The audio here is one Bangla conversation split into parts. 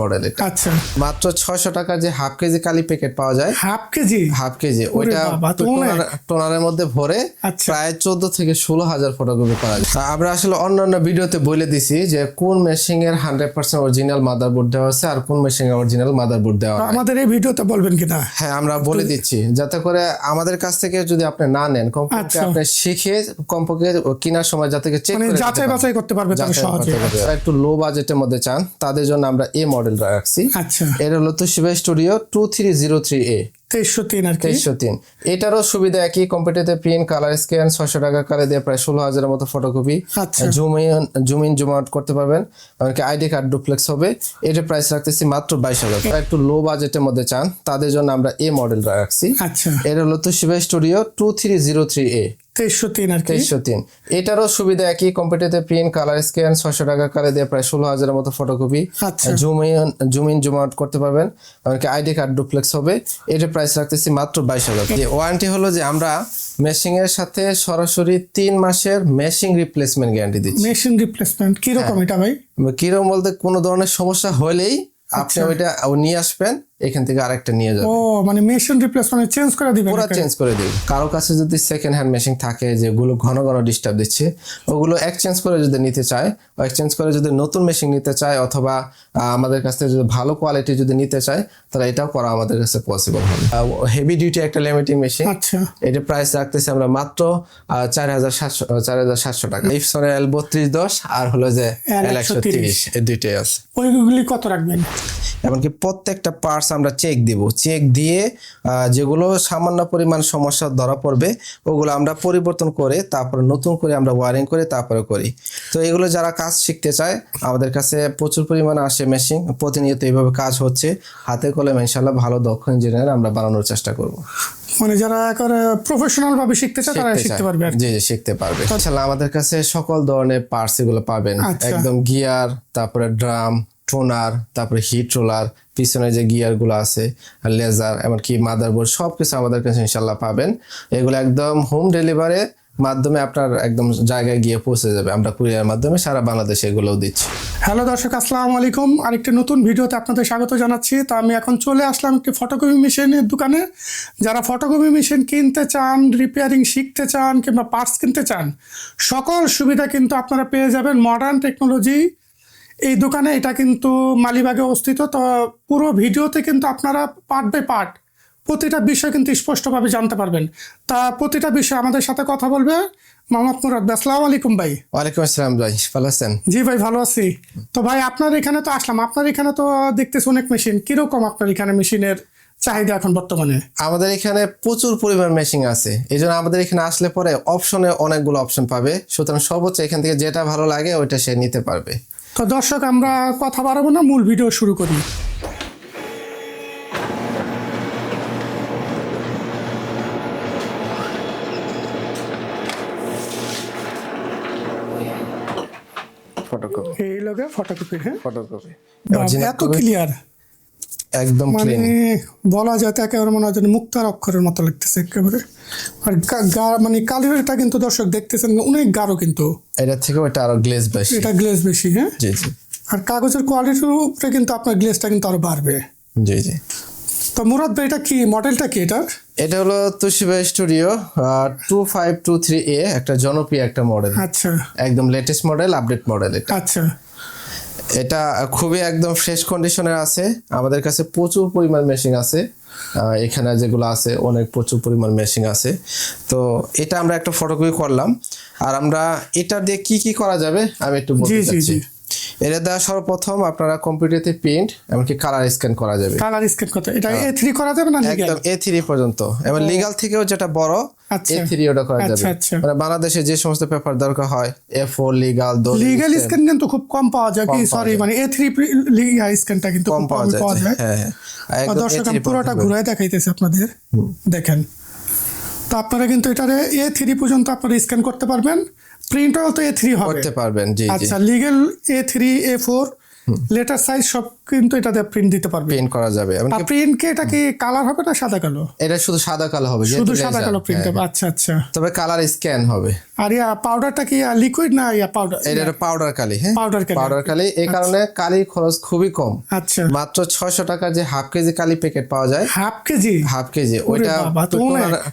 মডেল এটা। আচ্ছা। মাত্র ছয়শো টাকার যে হাফ কেজি কালি প্যাকেট পাওয়া যায়। Half KG? Half KG. ওইটা টোনারের মধ্যে ভরে আচ্ছা। প্রায় চোদ্দ থেকে ষোলো হাজার ফটোকপি করা যায়। তা আমরা আসলে অন্যান্য ভিডিওতে বলে দিছি যে কোন মেশিং এর হান্ড্রেড পার্সেন্ট অরিজিনাল মাদারবোর্ড দেওয়া আছে আর কোন মেশিং এর অরিজিনাল মাদারবোর্ড দেওয়া। আমাদের এই ভিডিওতে বলবেন কিনা? হ্যাঁ আমরা বলে দিচ্ছি। যাতে করে আমাদের কাছ থেকে যদি আপনি না নেন কমপক্ষে আচ্ছা। আপনি শিখে কমপক্ষে কেনার সময় যাতে চেক মানে যাচাই বাছাই করতে পারবে একটু লো বাজেটের মধ্যে চান তাদের জন্য আমরা এই মডেল রাখছি। আচ্ছা। এটা হলো তো Toshiba studio two three zero three A তেইশশো তিন আর তেইশশো তিন। এটারও সুবিধা একই কম্পিউটারে প্রিন্ট কালার স্ক্যান ছয়শো টাকা কালে দিয়ে প্রায় ষোলো হাজারের মতো photocopy zoom in zoom in zoom out করতে পারবেন। এমনকি আইডি কার্ড ডুপ্লেক্স হবে। এটার প্রাইস রাখতেছি মাত্র বাইশ হাজার। একটু লো বাজেটের মধ্যে চান তাদের জন্য আমরা এ মডেল রাখছি। আচ্ছা। এটা হলো Toshiba studio two three zero three A তেইশশো তিন আর তেইশশো তিন। এটারও সুবিধা একই কম্পিউটারে প্রিন্ট কালার স্ক্যান ছয়শো টাকা কালে দিয়ে প্রায় ষোলো হাজারের মতো photocopy zoom in zoom in zoom out করতে পারবেন। এমনকি আইডি কার্ড ডুপ্লেক্স হবে। এটার প্রাইস রাখতেছি মাত্র বাইশ হাজার। যে ওয়ারেন্টি হলো যে আমরা মেশিং এর সাথে সরাসরি তিন মাসের মেশিং রিপ্লেসমেন্ট গ্যারান্টি দিচ্ছি। মেশিন রিপ্লেসমেন্ট কীরকম এটা ভাই? কীরকম বলতে কোনো ধরনের সমস্যা হলেই আপনি ওইটা নিয়ে আসবেন এখান থেকে আরেকটা নিয়ে যাবেন ও মানে মেশিন রিপ্লেসমেন্ট চেঞ্জ করে দিবেন পুরো চেঞ্জ করে দিই কারও কাছে যদি সেকেন্ড হ্যান্ড মেশিন থাকে যেগুলো ঘন ঘন ডিস্টার্ব দিচ্ছে ওগুলো এক্সচেঞ্জ করে যদি নিতে চায় এক্সচেঞ্জ করে যদি নতুন মেশিন নিতে চায় অথবা আমাদের কাছ থেকে যদি ভালো কোয়ালিটি যদি নিতে চায় তাহলে এটাও করা আমাদের কাছে পসিবল হবে। হেভি ডিউটি একটা লিমিটিং মেশিন আচ্ছা। এটা প্রাইস রাখতেছি আমরা মাত্র চার হাজার সাতশো চার হাজার সাতশো টাকা। ইফসনের এল বত্রিশ দশ আর হলো যে এল একশো তিরিশ। এই দুইটাই আছে। ওইগুলি কত রাখবেন? এমনকি প্রত্যেকটা পার্টস আমরা চেক দিব। চেক দিয়ে যেগুলো সামান্য পরিমাণ সমস্যা ধরা পড়বে ওগুলো আমরা পরিবর্তন করে তারপরে নতুন করে আমরা ওয়ারিং করে তারপরে করি। তো এগুলো যারা কাজ শিখতে চায় আমাদের কাছে প্রচুর পরিমাণে আসে মেশিন প্রতিনিয়ত এইভাবে কাজ হচ্ছে। হাতে কলমে ইনশাল্লাহ ভালো দক্ষ ইঞ্জিনিয়ার আমরা বানানোর চেষ্টা করব। মানে যারা প্রফেশনাল ভাবে শিখতে চায় তারা শিখতে পারবে জি জি শিখতে পারবে। ইনশাল্লাহ আমাদের কাছে সকল ধরনের পার্টস এগুলো পাবেন। আচ্ছা। একদম গিয়ার তারপরে ড্রাম টোনার, তারপরে হিট রোলার, পিছনে যে গিয়ারগুলো আছে, লেজার, এমনকি মাদারবোর্ড সব কিছু আমাদের কাছে ইনশাল্লাহ পাবেন। এগুলো একদম হোম ডেলিভারি মাধ্যমে আপনার একদম জায়গায় গিয়ে পৌঁছে যাবে। আমরা কুরিয়ার মাধ্যমে সারা বাংলাদেশে এগুলোও দিচ্ছি। হ্যালো দর্শক, আসসালামু আলাইকুম। আরেকটি নতুন ভিডিওতে আপনাদের স্বাগত জানাচ্ছি। তো আমি এখন চলে আসলাম একটি ফটোকপি মেশিনের দোকানে। যারা ফটোকপি মেশিন কিনতে চান রিপেয়ারিং শিখতে চান, কিংবা পার্টস কিনতে চান, সকল সুবিধা কিন্তু আপনারা পেয়ে যাবেন মডার্ন টেকনোলজি এই দোকানে এটা কিন্তু মালিবাগে অবস্থিত। তো পুরো ভিডিওতে কিন্তু আপনারা পার্ট বাই পার্ট প্রতিটা বিষয় কিন্তু স্পষ্টভাবে জানতে পারবেন। তা প্রতিটা বিষয় আমাদের সাথে কথা বলবে মোহাম্মদ মুরাদ। আসসালামু আলাইকুম ভাই। ওয়ালাইকুম আসসালাম ভাই ভালো আছেন? জি ভাই ভালো আছি। তো ভাই আপনার এখানে তো আসলাম। আপনার এখানে তো দেখতেছি অনেক মেশিন কীরকম আপনার এখানে মেশিনের চাহিদা এখন বর্তমানে? আমাদের এখানে প্রচুর পরিমাণ মেশিন আছে। এই জন্য আমাদের এখানে আসলে পরে অপশনে অনেকগুলো অপশন পাবে। সুতরাং সর্বোচ্চ এখান থেকে যেটা ভালো লাগে ওইটা সে নিতে পারবে। তো দর্শক আমরা কথা বাড়াবো না মূল ভিডিও শুরু করি। ফটোকপি এই লোকে ফটোকপি হ্যাঁ? ফটোকপি এত ক্লিয়ার একদম মানে ক্লিন বলা যায় একেবারে মনে হয় যেন মুক্তার অক্ষরের মতো লাগতেছে একেবারে। আর মানে কালিটা কিন্তু দর্শক দেখতেছেন অনেক গাঢ় কিন্তু। এটার থেকে ওটা আরও গ্লেজ বেশি। এটা গ্লেজ বেশি হ্যাঁ? জি জি। আর কাগজের কোয়ালিটির উপরে কিন্তু আপনার গ্লেজটা কিন্তু আরও বাড়বে। জি জি। তো মুরাদ ভাই এটা কি মডেলটা কি এটা এটা হলো Toshiba studio two five two three A একটা জনপ্রিয় একটা মডেল আচ্ছা। একদম লেটেস্ট মডেল আপডেট মডেল এটা। আচ্ছা। এটা খুবই একদম ফ্রেশ কন্ডিশনের আছে। আমাদের কাছে প্রচুর পরিমাণ মেশিন আছে। এখানে যেগুলো আছে অনেক প্রচুর পরিমাণ মেশিন আছে। তো এটা আমরা একটা ফটোকপি করলাম। আর আমরা এটা দিয়ে কি কি করা যাবে আমি একটু বলতে চাচ্ছি। এটা দেওয়া সর্বপ্রথম আপনারা কম্পিউটারতে প্রিন্ট এমনকি কালার স্ক্যান করা যাবে। কালার স্ক্যান করতে এটা এ থ্রি করা যাবে না একদম এ থ্রি পর্যন্ত। এবং লিগাল থেকেও যেটা বড়। এ থ্রি ওটা করা আচ্ছা, যাবে। আচ্ছা। মানে বাংলাদেশে যে সমস্ত পেপার দরকার হয় A four legal legal scan কিন্তু খুব কম পাওয়া যায় কি সরি মানে এ থ্রি স্ক্যানটা কিন্তু কম পাওয়া যায় হ্যাঁ হ্যাঁ। দর্শক আমি পুরোটা। ঘুরাই দেখাইতেছি আপনাদের। দেখেন। তো আপনারা কিন্তু এটারে এ থ্রি পর্যন্ত আপনারা স্ক্যান করতে পারবেন। প্রিন্টারও তো এ থ্রি হবে। করতে পারবেন জি আচ্ছা legal A three A four letter size সব কিন্তু এটাতে প্রিন্ট দিতে পারবে। প্রিন্ট করা যাবে প্রিন্ট কি এটা কি কালার হবে না সাদা কালো? এটা শুধু সাদা কালো হবে শুধু সাদা কালো প্রিন্ট হ্যাঁ। হবে আচ্ছা আচ্ছা। তবে কালার স্ক্যান হবে। আর ইয়া পাউডারটা কি লিকুইড না ইয়া পাউডার এটা পাউডার কালি হ্যাঁ? Powder কালি। পাউডার কালি এই কারণে কালির খরচ খুবই কম। আচ্ছা। মাত্র ছয়শো টাকার যে হাফ কেজি কালি প্যাকেট পাওয়া যায় হাফ কেজি হাফ কেজি ওইটা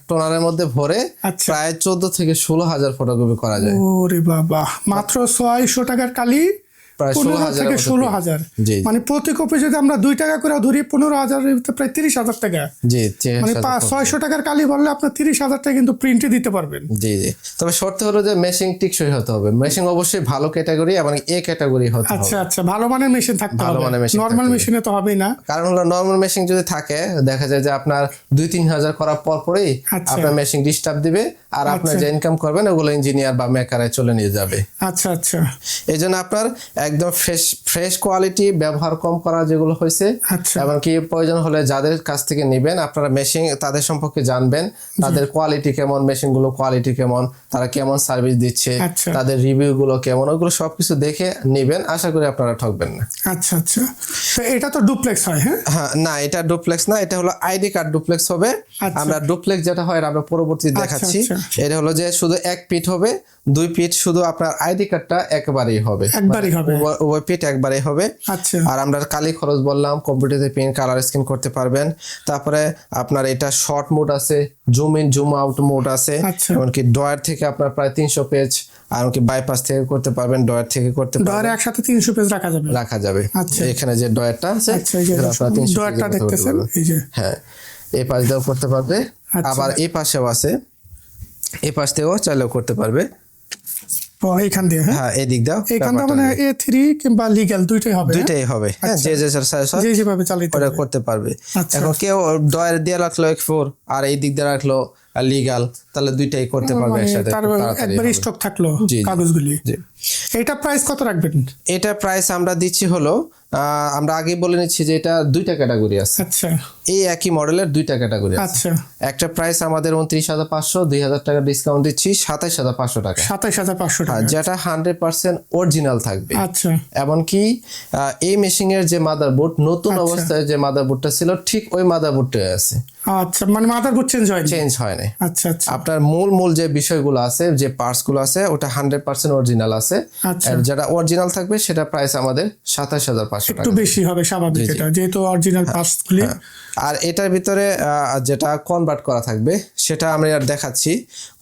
টোনারের মধ্যে ভরে আচ্ছা। প্রায় চোদ্দ থেকে ষোলো হাজার ফটোকপি করা যায়। ওরে বাবা মাত্র ছয়শো টাকার কালি পনেরো হাজার থেকে ষোলো হাজার। মানে প্রতি কপি যদি আমরা দুই টাকা করে ধরি পনেরো হাজার প্রায় তিরিশ হাজার টাকা। জি জি, মানে সাথে পা- copy। ছয়শো টাকার কালি বললে আপনার তিরিশ হাজার টাকা কিন্তু প্রিন্টে দিতে পারবেন। জি জি। তবে শর্ত হলো যে মেশিং টিকসই হতে হবে। মেশিং অবশ্যই ভালো ক্যাটাগরি এবং এ ক্যাটাগরি হতে হবে। আচ্ছা আচ্ছা। ভালো মানের মেশিন থাকতে হবে। নর্মাল মেশিনে তো হবেই না। কারণ হলো নর্মাল মেশিন যদি থাকে দেখা যায় যে আপনার দুই তিন হাজার করার পর পরেই আচ্ছা। আপনার মেশিন ডিস্টার্ব দিবে। আর আপনার আচ্ছা। যে ইনকাম করবেন ওগুলো ইঞ্জিনিয়ার বা মেকারে চলে নিয়ে যাবে। আচ্ছা আচ্ছা। এই জন্য আপনার একদম ফ্রেশ ফ্রেশ কোয়ালিটি ব্যবহার কম করা যেগুলো হয়েছে এবং কি প্রয়োজন হলে যাদের কাছ থেকে নেবেন আপনারা মেশিন তাদের সম্পর্কে জানবেন তাদের কোয়ালিটি কেমন মেশিনগুলো কোয়ালিটি কেমন তারা কেমন সার্ভিস দিচ্ছে আচ্ছা। তাদের রিভিউ গুলো কেমন ওগুলো সবকিছু দেখে নেবেন আশা করি আপনারা ঠকবেন না আচ্ছা আচ্ছা তো এটা তো ডুপ্লেক্স হয় হ্যাঁ হ্যাঁ না এটা ডুপ্লেক্স না এটা হলো আইডি কার্ড ডুপ্লেক্স হবে আচ্ছা। আমরা ডুপ্লেক্স যেটা হয় আমরা পরবর্তী দেখাচ্ছি আচ্ছা। এটা হলো যে শুধু এক পিট হবে দুই পিট শুধু আপনার আইডি কার্ডটা একবারেই হবে। একবারই হবে। উভয়- উভয় পিট একবারেই হবে। আচ্ছা। আর আমরা কালি খরচ বললাম কম্পিউটারে প্রিন্ট কালার স্ক্যান করতে পারবেন। তারপরে আপনার এটা শর্ট মোড আছে zoom in zoom out mode আছে। আচ্ছা। এমনকি ডয়ার থেকে আপনার প্রায় তিনশো পেজ আর এমনকি বাইপাস থেকে করতে পারবেন ডয়ার থেকে করতে পারবেন। ডয়ারে একসাথে তিনশো পেজ রাখা যাবে। রাখা যাবে। আচ্ছা। এখানে যে ডয়ারটা আছে আচ্ছা 300 ডয়ারটা দেখতেছেন এই যে। হ্যাঁ। এই পাশ দিয়েও করতে পারবে। আচ্ছা। আবার এই পাশেও আছে। এই পাশ থেকেও চাইলেও করতে পারবে। এইখান দিয়ে হ্যাঁ? এদিক এই দিক দাও মানে এ থ্রি কিংবা লিগ্যাল দুইটাই হবে হ্যাঁ? দুইটাই হবে হ্যাঁ যে যে সাইজ হয় যেভাবে চালাইতে ওটা করতে পারবে। আচ্ছা। এখন কেউ ডয়ার দিয়ে রাখল এক ফোর আর এই দিক দিয়ে রাখল লিগাল তাহলে দুইটাই করতে পারবে মানে একসাথে তার একবার স্টক থাকল। কাগজগুলি। এটা প্রাইস কত রাখবেন? এটা প্রাইস আমরা দিচ্ছি হলো আমরা আগে বলে নিচ্ছি যে এটা দুইটা ক্যাটাগরি আছে। আচ্ছা। এই একই মডেলের দুইটা ক্যাটাগরি আছে। আচ্ছা। একটা প্রাইস আমাদের উনত্রিশ হাজার পাঁচশো দুই হাজার টাকা ডিসকাউন্ট দিচ্ছি সাতাইশ হাজার পাঁচশো টাকা। সাতাইশ হাজার পাঁচশো টাকা। যেটা হান্ড্রেড পার্সেন্ট অরিজিনাল থাকবে। আচ্ছা। এমনকি এই মেশিং এর যে মাদারবোর্ড নতুন আচ্ছা। অবস্থায় যে মাদারবোর্ডটা ছিল ঠিক ওই মাদারবোর্ডটাই আছে। আচ্ছা মানে মাদারবোর্ড চেঞ্জ হয়নি? চেঞ্জ হয় নাই আচ্ছা আচ্ছা। আপনার মূল মূল যে বিষয়গুলো আছে যে পার্টসগুলো আছে ওটা হান্ড্রেড পার্সেন্ট অরিজিনাল আছে। আচ্ছা। আর যেটা অরিজিনাল থাকবে সেটা প্রাইস আমাদের সাতাশ হাজার পাঁচশো একটু বেশি হবে স্বাভাবিক এটা যেহেতু অরিজিনাল হ্যাঁ, আর এটার ভিতরে আহ, যেটা কনভার্ট করা থাকবে সেটা আমরা আর দেখাচ্ছি।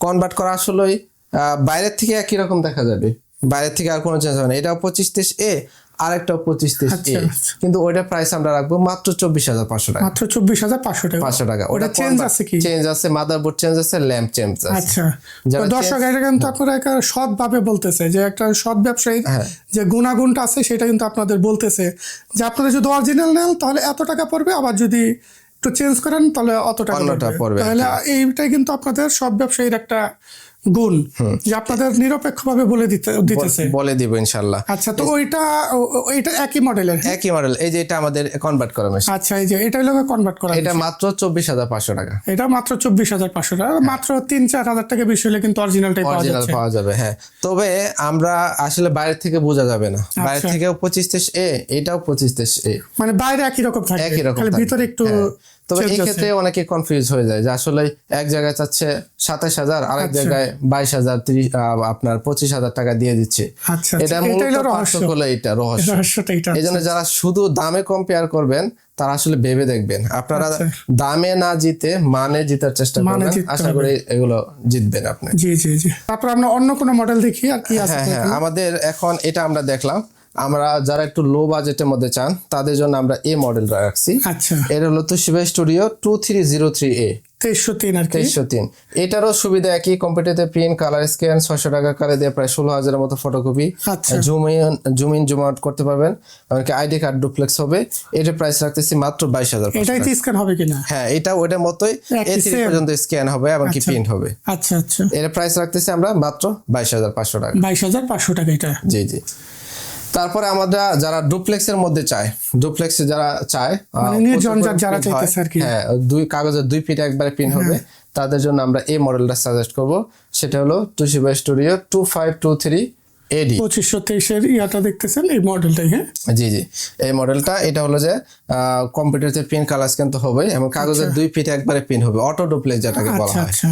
কনভার্ট করা আসলেই আহ, বাইরের থেকে একই রকম দেখা যাবে। বাইরের থেকে আর কোনো চেঞ্জ হবে না। এটাও পঁচিশ তেইশ এ আরেকটাও পঁচিশ তেইশ আচ্ছা, আচ্ছা। কিন্তু ওইটার প্রাইস আমরা রাখব মাত্র চব্বিশ হাজার পাঁচশো টাকা। মাত্র চব্বিশ হাজার পাঁচশো টাকা। পাঁচশো টাকা। ওটা চেঞ্জ আছে কি? চেঞ্জ আছে মাদারবোর্ড চেঞ্জ আছে ল্যাম্প চেঞ্জ আছে। আচ্ছা। দর্শক এটা কিন্তু আপনারা একটা সৎ ভাবে বলতেছে যে একটা সৎ ব্যবসায়ী হ্যাঁ। যে গুণাগুণটা আছে সেটা কিন্তু আপনাদের বলতেছে। যে আপনারা যদি অরিজিনাল নেন তাহলে এত টাকা পড়বে আবার যদি একটু চেঞ্জ করেন তাহলে অত টাকা পড়বে। পড়বে, তাহলে এইটাই কিন্তু আপনাদের সব ব্যবসায়ীর একটা গুণ যে আপনাদের নিরপেক্ষভাবে বলে দিতে দিতেছে। বলে দিব ইনশাল্লাহ আচ্ছা তো ওইটা ওইটা একই মডেলের একই মডেল এই যে এটা আমাদের কনভার্ট করা মেশিন আচ্ছা এই যে এটা হলো কনভার্ট করা এটা মাত্র চব্বিশ হাজার পাঁচশো টাকা। এটা মাত্র চব্বিশ হাজার পাঁচশো টাকা মাত্র তিন চার হাজার টাকা বেশি হলে কিন্তু অরিজিনালটাই পাওয়া অরিজিনাল যাচ্ছে। পাওয়া যাবে হ্যাঁ। তবে আমরা আসলে বাইরে থেকে বোঝা যাবে না। আচ্ছা। বাইরে থেকেও পঁচিশ তেইশ এ এটাও পঁচিশ তেইশ এ। মানে বাইরে একই রকম থাকে একই রকম ভিতরে একটু হ্যাঁ। তবে এই ক্ষেত্রে অনেকে কনফিউজ হয়ে যায় যে আসলে এক জায়গায় চাচ্ছে সাতাশ হাজার আরেক আচ্ছা। জায়গায় বাইশ হাজার ত্রিশ আপনার পঁচিশ হাজার টাকা দিয়ে দিচ্ছে। আচ্ছা এটা আচ্ছা, মূলত হলো পার্থক্য হলো এটা রহস্য এই জন্য যারা শুধু দামে কম্পেয়ার করবেন তারা আসলে ভেবে দেখবেন। আপনারা। দামে না জিতে মানে জিতার চেষ্টা মানে করবেন। আশা করি এগুলো জিতবেন আপনি। জি জি জি। তারপর আমরা অন্য কোনো মডেল দেখি আর কি আছে হ্যাঁ হ্যাঁ আমাদের এখন এটা আমরা দেখলাম। আমরা যারা একটু লো বাজেটের মধ্যে চান তাদের জন্য আমরা এই মডেলটা রাখছি। আচ্ছা। এটা হলো Toshiba studio two three zero three A তেইশশো তিন আর তেইশশো তিন এটারও সুবিধা একই কম্পিউটারে প্রিন্ট কালার স্ক্যান ছয়শো টাকা কারে দিয়ে প্রায় ষোলো হাজারের মতো ফটোকপি আচ্ছা। Zoom in zoom in zoom out করতে পারবেন। এমনকি আইডি কার্ড ডুপ্লেক্স হবে। এটার প্রাইস রাখতেছি মাত্র বাইশ হাজার এটাই স্ক্যান হবে কিনা? হ্যাঁ এটা ওইটার মতোই। এ পর্যন্ত স্ক্যান হবে এমনকি আচ্ছা। প্রিন্ট হবে। আচ্ছা আচ্ছা। এর প্রাইস রাখতেছি আমরা মাত্র বাইশ হাজার পাঁচশো টাকা। বাইশ হাজার পাঁচশো টাকা এটা। জি জি। তারপরে আমরা যারা ডুপ্লেক্সের মধ্যে চায় ডুপ্লেক্স যারা চায় মানে যার চাইতেছে আর কি। হ্যাঁ দুই কাগজের দুই ফিট একবারে পিন হবে। তাদের জন্য আমরা এই মডেলটা সাজেস্ট করব। সেটা হলো Toshiba studio two five two three AD পঁচিশশো তেইশের ইয়াটা দেখতেছেন? এই মডেলটাই হ্যাঁ? জি জি। এই মডেলটা এটা হলো যে কম্পিউটারতে পিন কালার স্ক্যান তো হবে এবং কাগজের দুই পিঠে একবারে পিন হবে। অটো ডুপ্লেক্স যেটাকে বলা আচ্ছা হয়। আচ্ছা।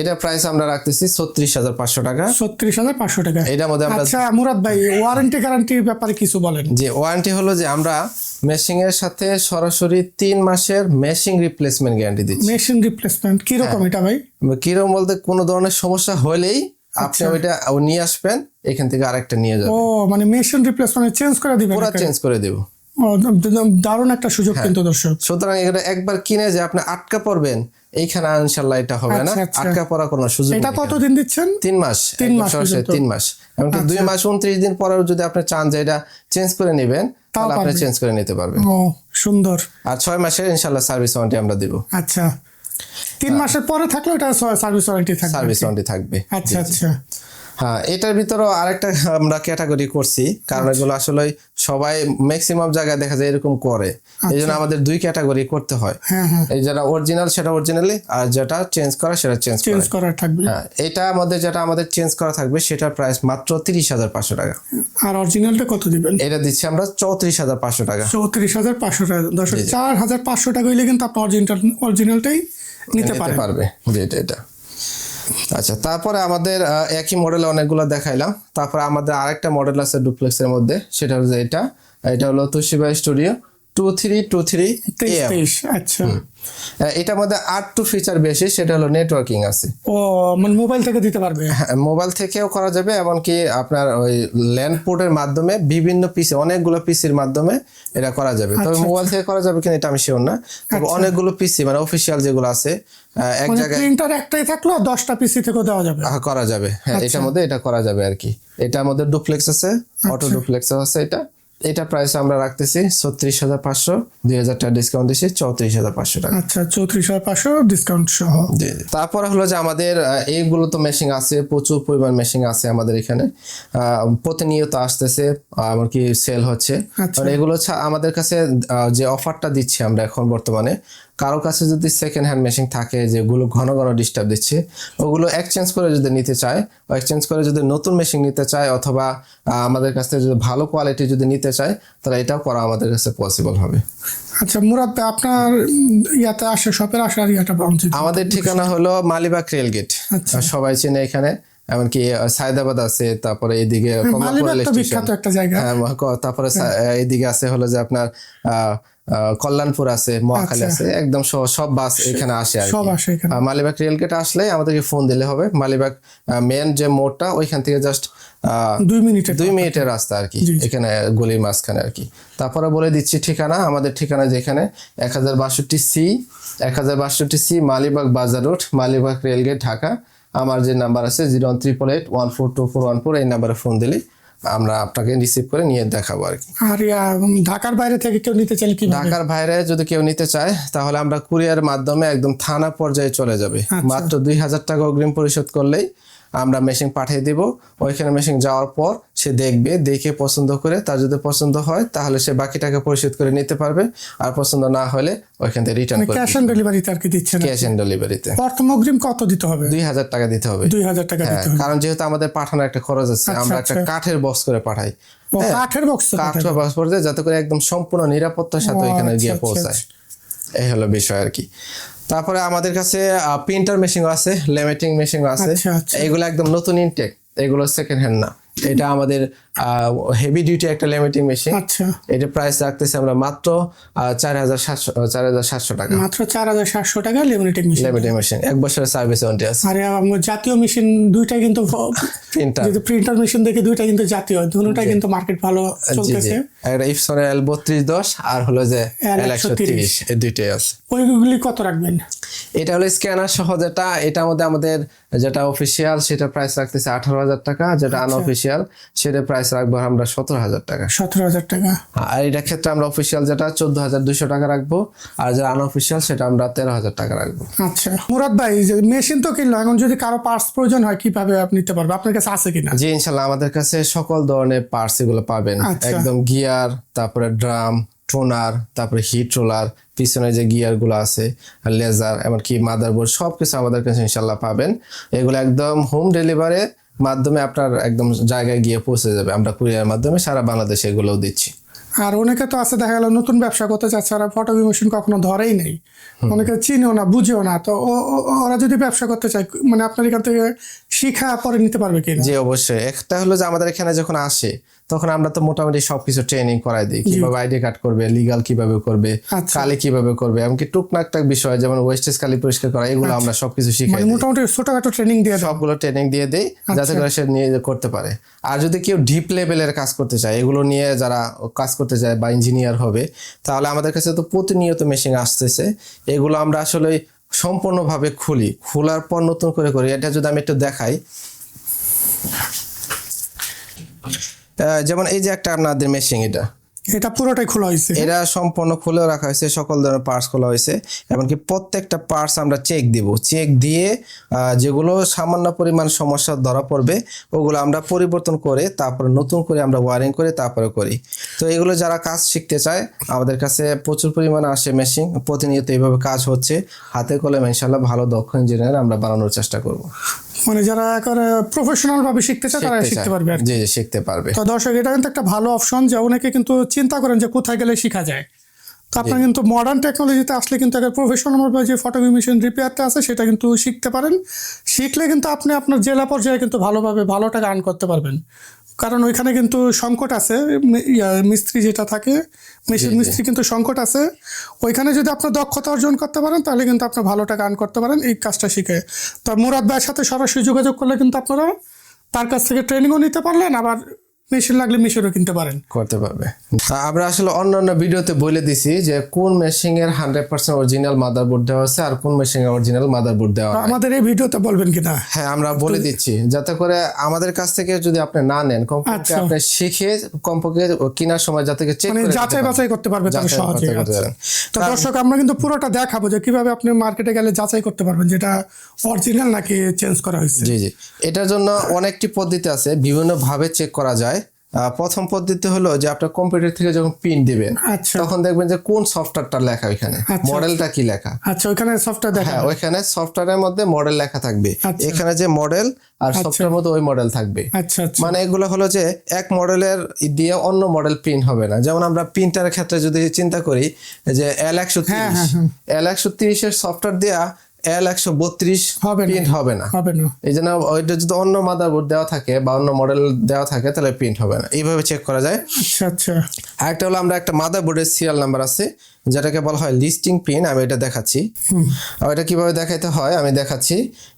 এটা প্রাইস আমরা রাখতেছি ছত্রিশ হাজার পাঁচশো টাকা। ছত্রিশ হাজার পাঁচশো টাকা। এটার মধ্যে আমরা আচ্ছা মুরাদ ভাই ওয়ারেন্টি গ্যারান্টির ব্যাপারে কিছু বলেন। যে ওয়ারেন্টি হলো যে আমরা মেশিং এর সাথে সরাসরি তিন মাসের মেশিং রিপ্লেসমেন্ট গ্যারান্টি দিচ্ছি। মেশিন রিপ্লেসমেন্ট কীরকম হ্যাঁ। এটা ভাই? কীরকম বলতে কোনো ধরনের সমস্যা হলেই আপনি ওইটা নিয়ে আসবেন এখান থেকে আরেকটা নিয়ে যাবেন। ও মানে মেশিন রিপ্লেসমেন্ট চেঞ্জ করে দিবেন পুরো চেঞ্জ করে দেবো। দারুণ একটা সুযোগ হ্যাঁ। কিন্তু দর্শক। সুতরাং এটা একবার কিনে যে আপনি আটকা পড়বেন এইখানে ইনশাল্লাহ এটা হবে না। আচ্ছা, আচ্ছা। আটকা পড়া কোনো সুযোগ এটা কতদিন দিচ্ছেন? তিন মাস। তিন মাস। আচ্ছা। তিন মাস। এমনকি দুই মাস উনত্রিশ দিন পরেও যদি আপনি চান যে এটা চেঞ্জ করে নেবেন তাহলে আপনি চেঞ্জ করে নিতে পারবেন। সুন্দর। আর ছয় মাসের ইনশাল্লাহ সার্ভিস ওয়ারেন্টি আমরা দিব। আচ্ছা। তিন মাসের পরে থাকলে ওটা সার্ভিস ওয়ারেন্টি থাকবে সার্ভিস ওয়ারেন্টি থাকবে। আচ্ছা আচ্ছা। এটার ভিতরেও আরেকটা আমরা ক্যাটাগরি করছি। কারণ আচ্ছা। এগুলো আসলে সবাই ম্যাক্সিমাম জায়গায় দেখা যায় এরকম করে। এই জন্য আমাদের দুই ক্যাটাগরি করতে হয়। হ্যাঁ হ্যাঁ। এই যেটা অরিজিনাল সেটা অরিজিনালি আর যেটা চেঞ্জ করা সেটা চেঞ্জ চেঞ্জ করা। থাকবে। হ্যাঁ এটা আমাদের যেটা আমাদের চেঞ্জ করা থাকবে সেটার প্রাইস মাত্র তিরিশ হাজার পাঁচশো টাকা। আর অরিজিনালটা কত দিবেন? এটা দিচ্ছি আমরা চৌত্রিশ হাজার পাঁচশো টাকা। চৌত্রিশ হাজার পাঁচশো টাকা। দশ চার হাজার পাঁচশো টাকা হইলে কিন্তু আপনি অরিজিনাল অরিজিনালটাই নিতে পারবে। এটা এটা। আচ্ছা তারপরে আমাদের একই মডেলে অনেকগুলো দেখাইলাম। তারপরে আমাদের আরেকটা মডেল আছে ডুপ্লেক্সের মধ্যে, সেটা হচ্ছে এটা। এটা হলো Toshiba studio two three two three আচ্ছা। এটার মধ্যে আট টু ফিচার বেশি সেটা হলো নেটওয়ার্কিং আছে। ও মানে মোবাইল থেকে দিতে পারবে? হ্যাঁ, মোবাইল থেকেও করা যাবে এমনকি আপনার ওই ল্যান্ড পোর্টের মাধ্যমে বিভিন্ন পিসি অনেকগুলো পিসির মাধ্যমে এটা করা যাবে। তবে আচ্ছা, মোবাইল থেকে করা যাবে কিনা এটা আমি শিওর না। তবে অনেকগুলো পিসি মানে অফিসিয়াল যেগুলো আছে এক মানে জায়গায় প্রিন্টার একটাই থাকল দশটা পিসি থেকেও দেওয়া যাবে। আহ, করা যাবে। হ্যাঁ আচ্ছা। এটার মধ্যে এটা করা যাবে আর কি। এটার মধ্যে ডুপ্লেক্স আছে অটো ডুপ্লেক্স আছে এটা। এটা প্রাইস আমরা রাখতেছি ছত্রিশ হাজার পাঁচশো দুই হাজার টাকা ডিসকাউন্ট দিচ্ছি চৌত্রিশ হাজার পাঁচশো টাকা আচ্ছা চৌত্রিশ হাজার পাঁচশো ডিসকাউন্ট সহ তারপর। হলো যে আমাদের এইগুলো তো মেশিন আছে প্রচুর পরিমাণ মেশিন আছে আমাদের এখানে আহ, প্রতিনিয়ত আসতেছে আমার কি সেল হচ্ছে আচ্ছা। এগুলো আমাদের কাছে যে অফারটা দিচ্ছি আমরা এখন বর্তমানে কারও কাছে যদি সেকেন্ড হ্যান্ড মেশিন থাকে যেগুলো ঘন ঘন ডিস্টার্ব দিচ্ছে ওগুলো এক্সচেঞ্জ করে যদি নিতে চায় এক্সচেঞ্জ করে যদি নতুন মেশিন নিতে চায় অথবা আমাদের কাছ থেকে যদি ভালো কোয়ালিটি যদি নিতে চায় তাহলে এটাও করা আমাদের কাছে পসিবল হবে। আচ্ছা মুরাদ আপনার ইয়াতে আসে শপের আসার ইয়াটা আমাদের ঠিকানা হলো মালিবাগ আচ্ছা। সবাই চেনে এখানে এমনকি সায়দাবাদ আছে তারপরে রেল স্টেশন বিখ্যাত একটা জায়গা। হ্যাঁ তারপরে সা- এইদিকে আছে হলো যে আপনার আহ, কল্যাণপুর আছে মহাখালী আছে একদম সব- বাস এখানে আসে আর আচ্ছা। সব কি। আসে এখানে। আহ, মালিবাগ রেলগেট আসলে আমাদেরকে ফোন দিলে হবে। মালিবাগ মেন যে মোড়টা ওইখান থেকে জাস্ট দুই মিনিটের দুই মিনিটের রাস্তা আর কি। এখানে গলির মাঝখানে আর কি। তারপরে বলে দিচ্ছি ঠিকানা আমাদের ঠিকানা যেখানে এক হাজার বাষট্টি সি এক হাজার বাষট্টি সি মালিবাগ বাজার রোড মালিবাগ রেলগেট ঢাকা। আমার যে নাম্বার আছে zero one triple eight one four two four one four এই নাম্বারে ফোন দিলে আমরা আপনাকে রিসিভ করে নিয়ে দেখাবো আর কি। আর ঢাকার বাইরে থেকে কেউ নিতে চাইলে কি ঢাকার বাইরে যদি কেউ নিতে চায় তাহলে আমরা কুরিয়ার মাধ্যমে একদম থানা পর্যায়ে চলে যাবে। মাত্র দুই হাজার টাকা অগ্রিম পরিশোধ করলেই আমরা মেশিন পাঠিয়ে দিব। ওইখানে মেশিন যাওয়ার পর সে দেখবে দেখে পছন্দ করে তার যদি পছন্দ হয় তাহলে সে বাকি টাকা পরিশোধ করে নিতে পারবে। আর পছন্দ না হলে ওইখান থেকে রিটার্ন করে ক্যাশ অন ডেলিভারিতে আর কি দিচ্ছেন ক্যাশ অন ডেলিভারিতে প্রথম অগ্রিম কত দিতে হবে? দুই হাজার টাকা দিতে হবে। দুই হাজার টাকা হ্যাঁ, দিতে হবে। কারণ যেহেতু আমাদের পাঠানোর একটা খরচ আছে আমরা একটা আচ্ছা। কাঠের বক্স করে পাঠাই। কাঠের বক্স কাঠের বক্স করে যাতে করে একদম সম্পূর্ণ নিরাপত্তার সাথে ও, এখানে আচ্ছা, গিয়ে আচ্ছা, পৌঁছায়। এই হলো বিষয় আর কি। তারপরে আমাদের কাছে প্রিন্টার মেশিন আছে লেমিটিং মেশিন আছে। আচ্ছা, আচ্ছা। এগুলো একদম নতুন ইনটেক এগুলো সেকেন্ড হ্যান্ড না। এটা আমাদের হেভি ডিউটি একটা লেমিটিং মেশিন আচ্ছা। এটা প্রাইস রাখতেছি আমরা মাত্র চার হাজার সাতশো চার হাজার সাতশো টাকা। মাত্র চার হাজার সাতশো টাকা লিমিটেড মেশিন লেমিটিং মেশিন এক বছরের সার্ভিস ওয়ারেন্টি আছে। আর আমার জাতীয় মেশিন দুইটা কিন্তু প্রিন্টার যদি প্রিন্টার মেশিন দেখে দুইটা কিন্তু জাতীয়। দুটোটা কিন্তু মার্কেট ভালো চলতেছে। একটা ইপসনের এল বত্রিশ দশ আর হলো যে এল একশো তিরিশ। এই দুইটাই আছে। ওইগুলি কত রাখবেন? এটা হলো স্ক্যানার সহ যেটা এটার মধ্যে আমাদের যেটা অফিসিয়াল সেটা প্রাইস রাখতেছে আঠারো হাজার টাকা। যেটা। আনঅফিসিয়াল সেটা প্রাইস রাখব আমরা সতেরো হাজার টাকা। সতেরো হাজার টাকা। আর এটার ক্ষেত্রে আমরা অফিসিয়াল যেটা চোদ্দ হাজার দুইশো টাকা রাখব আর যেটা আনঅফিসিয়াল সেটা আমরা তেরো হাজার টাকা রাখব। আচ্ছা। মুরাদ ভাই যে মেশিন তো কিনলো এখন যদি কারও পার্টস প্রয়োজন হয় কীভাবে আপনি নিতে পারবে আপনার কাছে আছে কিনা? জি ইনশাল্লাহ আমাদের কাছে সকল ধরনের পার্টস এগুলো পাবেন। আচ্ছা। একদম গিয়ার তারপরে ড্রাম টোনার তারপরে হিট রোলার পিছনে যে গিয়ারগুলো আছে লেজার এমনকি মাদারবোর্ড সব কিছু আমাদের কাছে ইনশাল্লাহ পাবেন। এগুলো একদম হোম ডেলিভারি মাধ্যমে আপনার একদম জায়গায় গিয়ে পৌঁছে যাবে। আমরা কুরিয়ার মাধ্যমে সারা বাংলাদেশে এগুলোও দিচ্ছি। আর অনেকে তো আছে দেখা গেল নতুন ব্যবসা করতে চাচ্ছে ওরা ফটো মেশিন কখনো ধরেই নেই। অনেকে চিনেও না বুঝেও না। তো ও- ও- ওরা যদি ব্যবসা করতে চায় মানে আপনার এখান থেকে শিখা পরে নিতে পারবে কিনা? জি অবশ্যই। একটা হলো যে আমাদের এখানে যখন আসে তখন আমরা তো মোটামুটি সবকিছু ট্রেনিং করাই দিই। কীভাবে আইডি কার্ড করবে লিগাল কীভাবে করবে আচ্ছা। কালি কীভাবে করবে এমনকি টুকটাক বিষয় যেমন ওয়েস্টেজ কালি পরিষ্কার করা এগুলো আমরা সবকিছু শিখাই মানে মোটামুটি ছোটখাটো ট্রেনিং দিয়ে সবগুলো ট্রেনিং দিয়ে দেই যাতে করে সে নিয়ে করতে পারে। আর যদি কেউ ডিপ লেভেলের কাজ করতে চায় এগুলো নিয়ে যারা কাজ করতে চায় বা ইঞ্জিনিয়ার হবে তাহলে আমাদের কাছে তো প্রতিনিয়ত মেশিন আসতেছে। এগুলো আমরা আসলে সম্পূর্ণভাবে খুলি। খোলার পর নতুন করে করি। এটা যদি আমি একটু দেখাই। যেমন এই যে একটা আপনাদের মেশিন এটা। এটা পুরোটাই খোলা হয়েছে। এটা সম্পূর্ণ খুলেও রাখা হয়েছে সকল ধরনের পার্টস খোলা হয়েছে এমনকি প্রত্যেকটা পার্টস আমরা চেক দিব। চেক দিয়ে যেগুলো সামান্য পরিমাণ সমস্যা ধরা পড়বে ওগুলো আমরা পরিবর্তন করে তারপরে নতুন করে আমরা ওয়ারিং করে তারপরে করি। তো এগুলো যারা কাজ শিখতে চায় আমাদের কাছে প্রচুর পরিমাণে আসে মেশিন প্রতিনিয়ত এইভাবে কাজ হচ্ছে। হাতে কলমে ইনশাল্লাহ ভালো দক্ষ ইঞ্জিনিয়ার আমরা বানানোর চেষ্টা করব। মানে যারা করে প্রফেশনাল ভাবে শিখতে চায় তারা শিখতে পারবে জি জি শিখতে পারবে। তো দর্শক এটা কিন্তু একটা ভালো অপশন যে অনেকে কিন্তু চিন্তা করেন যে কোথায় গেলে শেখা যায়। তো আপনার কিন্তু মডার্ন টেকনোলজিতে আসলে কিন্তু একটা প্রফেশনাল ভাবে যে ফটোগ্রাফি মেশিন রিপেয়ারটা আছে সেটা কিন্তু শিখতে পারেন। শিখলে কিন্তু আপনি আপনার জেলা পর্যায়ে কিন্তু ভালোভাবে ভালো টাকা আর্ন করতে পারবেন। কারণ ওইখানে কিন্তু সংকট আছে মিস্ত্রি যেটা থাকে মেশিন মিস্ত্রি কিন্তু সংকট আছে। ওইখানে যদি আপনার দক্ষতা অর্জন করতে পারেন তাহলে কিন্তু আপনি ভালো টাকা আর্ন করতে পারেন এই কাজটা শিখে। তো মুরাদ ভাইয়ের সাথে সরাসরি যোগাযোগ করলে কিন্তু আপনারা তার কাছ থেকে ট্রেনিংও নিতে পারলেন আবার মেশিন লাগলে মেশিনও কিনতে পারেন। করতে পারবে। আমরা আসলে অন্যান্য ভিডিওতে বলে দিছি যে কোন মেশিং এর হান্ড্রেড পার্সেন্ট অরিজিনাল মাদারবোর্ড দেওয়া আছে আর কোন মেশিং এর অরিজিনাল মাদারবোর্ড দেওয়া নাই। আমাদের এই ভিডিওতে বলবেন কিনা? হ্যাঁ আমরা বলে দিচ্ছি। যাতে করে আমাদের কাছ থেকে যদি আপনি না নেন কমপক্ষে আচ্ছা। আপনি শিখে কমপক্ষে কেনার সময় যাতে চেক মানে করে নিতে যাচাই বাছাই করতে পারবে তাহলে সহজে আচ্ছা। তো দর্শক আমরা কিন্তু পুরোটা দেখাবো যে কীভাবে আপনি মার্কেটে গেলে যাচাই করতে পারবেন যেটা অরিজিনাল নাকি চেঞ্জ করা হয়েছে। জি জি। এটার জন্য অনেকটি পদ্ধতি আছে। বিভিন্ন ভাবে চেক করা যায়। প্রথম পদ্ধতি হলো যে আপনার কম্পিউটার থেকে যখন পিন দিবেন আচ্ছা। তখন দেখবেন যে কোন সফটওয়্যারটা লেখা ওইখানে আচ্ছা। মডেলটা কি লেখা? আচ্ছা ওইখানে সফটওয়্যার দেখা হ্যাঁ ওইখানে সফটওয়্যারের মধ্যে মডেল লেখা থাকবে। আচ্ছা। এখানে যে মডেল আর সফটওয়্যার মধ্যে ওই মডেল থাকবে। আচ্ছা আচ্ছা। মানে এগুলো হলো যে এক মডেলের দিয়ে অন্য মডেল প্রিন্ট হবে না। যেমন আমরা প্রিন্টারের ক্ষেত্রে যদি চিন্তা করি যে এল একশো হ্যাঁ, তিরিশ হ্যাঁ, এল একশো তিরিশের সফটওয়্যার দেওয়া এল একশো বত্রিশ প্রিন্ট হবে না। হবে না। এই জন্য ওইটা যদি অন্য মাদারবোর্ড দেওয়া থাকে বা অন্য মডেল দেওয়া থাকে তাহলে প্রিন্ট হবে না। এইভাবে চেক করা যায়। আচ্ছা আচ্ছা। আরেকটা হলো আমরা একটা মাদারবোর্ডের সিরিয়াল নাম্বার আছে যেটাকে বলা হয় লিস্টিং পিন আমি এটা দেখাচ্ছি। আর এটা কীভাবে দেখাইতে হয় আমি দেখাচ্ছি।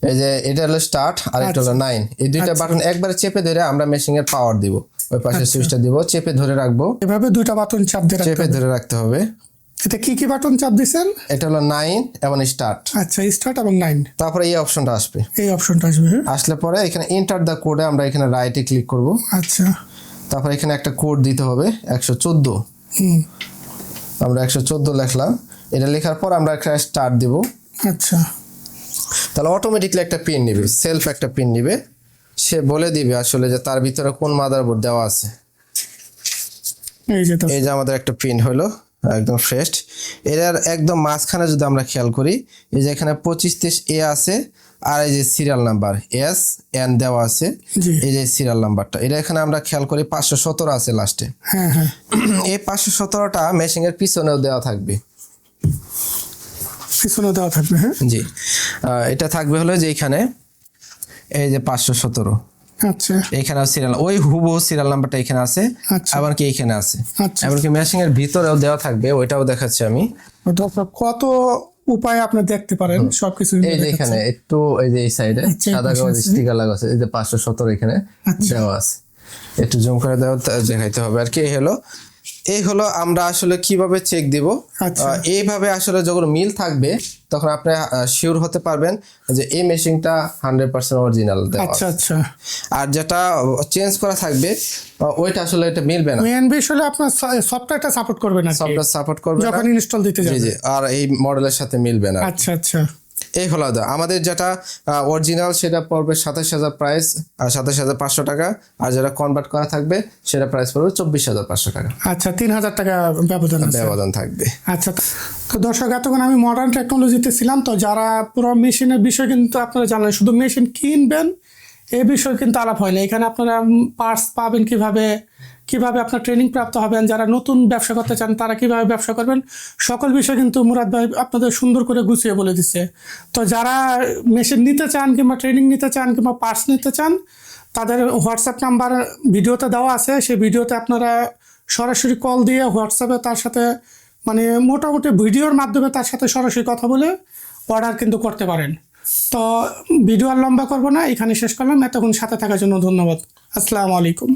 এই যে এটা হলো স্টার্ট আর এটা হলো নাইন এই দুইটা বাটন একবারে চেপে ধরে আমরা মেশিং এর পাওয়ার দিব। ওই পাশে সুইচটা দিব চেপে ধরে রাখব। এভাবে দুইটা বাটন চাপ দিয়ে চেপে ধরে রাখতে হবে। এটা কি কি বাটন চাপ দিছেন এটা হলো নাইন এবং স্টার্ট আচ্ছা স্টার্ট এবং নাইন তারপরে এই অপশনটা আসবে। এই অপশনটা আসবে হ্যাঁ? আসলে পরে এখানে এন্টার দ্য কোডে আমরা এখানে রাইটে ক্লিক করব। আচ্ছা। তারপর এখানে একটা কোড দিতে হবে একশো চোদ্দ। হুম। আমরা একশো চোদ্দ লিখলাম। এটা লেখার পর আমরা একটা স্টার্ট দিব। আচ্ছা। তাহলে অটোমেটিকলি একটা পিন নিবে সেলফ একটা পিন নিবে। সে বলে দিবে আসলে যে তার ভিতরে কোন মাদারবোর্ড দেওয়া আছে। এই যে তো। এই যে আমাদের একটা পিন হলো। একদম ফ্রেশ এটার একদম মাঝখানে যদি আমরা খেয়াল করি এই যে এখানে পঁচিশ তেইশ এ আছে আর এই যে সিরিয়াল নাম্বার এস এন দেওয়া আছে এই যে সিরিয়াল নাম্বারটা এটা এখানে আমরা খেয়াল করি পাঁচশো সতেরো আছে লাস্টে হ্যাঁ হ্যাঁ। এই পাঁচশো সতেরোটা মেশিনের পিছনেও দেওয়া থাকবে। পিছনে দেওয়া থাকবে হ্যাঁ? জি। এটা থাকবে হলো যে এখানে এই যে পাঁচশো সতেরো। আচ্ছা। এখানে সিরিয়াল ওই হুবহু সিরিয়াল নাম্বারটা এখানে আছে আবার কি এখানে আছে। আচ্ছা। এমনকি মেশিং এর ভিতরেও দেওয়া থাকবে ওইটাও দেখাচ্ছি আমি। কত উপায় আপনি দেখতে পারেন? সবকিছু এই যে এখানে একটু এই যে এই সাইডে আচ্ছা, সাদা কাগজ স্টিকার লাগা আছে এই যে পাঁচশো সতেরো এখানে আচ্ছা। দেওয়া আছে। একটু জুম করে দেওয়া দেখাইতে হবে। আর কি হলো এই হলো আমরা আসলে কীভাবে চেক দিব। আচ্ছা। এইভাবে আসলে যখন মিল থাকবে তখন আপনি শিওর হতে পারবেন যে এই মেশিনটা হান্ড্রেড পার্সেন্ট অরিজিনাল আচ্ছা আচ্ছা। আর যেটা চেঞ্জ করা থাকবে ওইটা আসলে এটা মিলবে না। মেন বিষয় হলো আপনার সফটওয়্যারটা সাপোর্ট করবে না সফটওয়্যার সাপোর্ট করবে যখন ইনস্টল দিতে জি যাবে জি আর এই মডেলের সাথে মিলবে না আচ্ছা আচ্ছা। এই হলো আমাদের যেটা অরিজিনাল সেটা পড়বে সাতাশ হাজার প্রাইস আর সাতাশ হাজার পাঁচশো টাকা। আর যেটা কনভার্ট করা থাকবে সেটা প্রাইস পড়বে চব্বিশ হাজার পাঁচশো টাকা। আচ্ছা তিন হাজার টাকা ব্যবধান ব্যবধান থাকবে। আচ্ছা তো দর্শক এতক্ষণ আমি মডার্ন টেকনোলজিতে ছিলাম তো যারা পুরো মেশিনের বিষয় কিন্তু আপনারা জানেন শুধু মেশিন কিনবেন এই বিষয়ে কিন্তু আলাপ হয় না। এখানে আপনারা পার্টস পাবেন কীভাবে কীভাবে আপনার ট্রেনিং প্রাপ্ত হবেন, যারা নতুন ব্যবসা করতে চান, তারা কীভাবে ব্যবসা করবেন, সকল বিষয় কিন্তু মুরাদ ভাই আপনাদের সুন্দর করে গুছিয়ে বলে দিচ্ছে তো যারা মেশিন নিতে চান কিংবা ট্রেনিং নিতে চান কিংবা পার্টস নিতে চান, তাদের হোয়াটসঅ্যাপ নাম্বার ভিডিওতে দেওয়া আছে। সেই ভিডিওতে আপনারা সরাসরি কল দিয়ে হোয়াটসঅ্যাপে তার সাথে মানে মোটামুটি ভিডিওর মাধ্যমে তার সাথে সরাসরি কথা বলে অর্ডার কিন্তু করতে পারেন। তো ভিডিও আর লম্বা করব না, এখানে শেষ করলাম। এতক্ষণ সাথে থাকার জন্য ধন্যবাদ। আসসালামু আলাইকুম।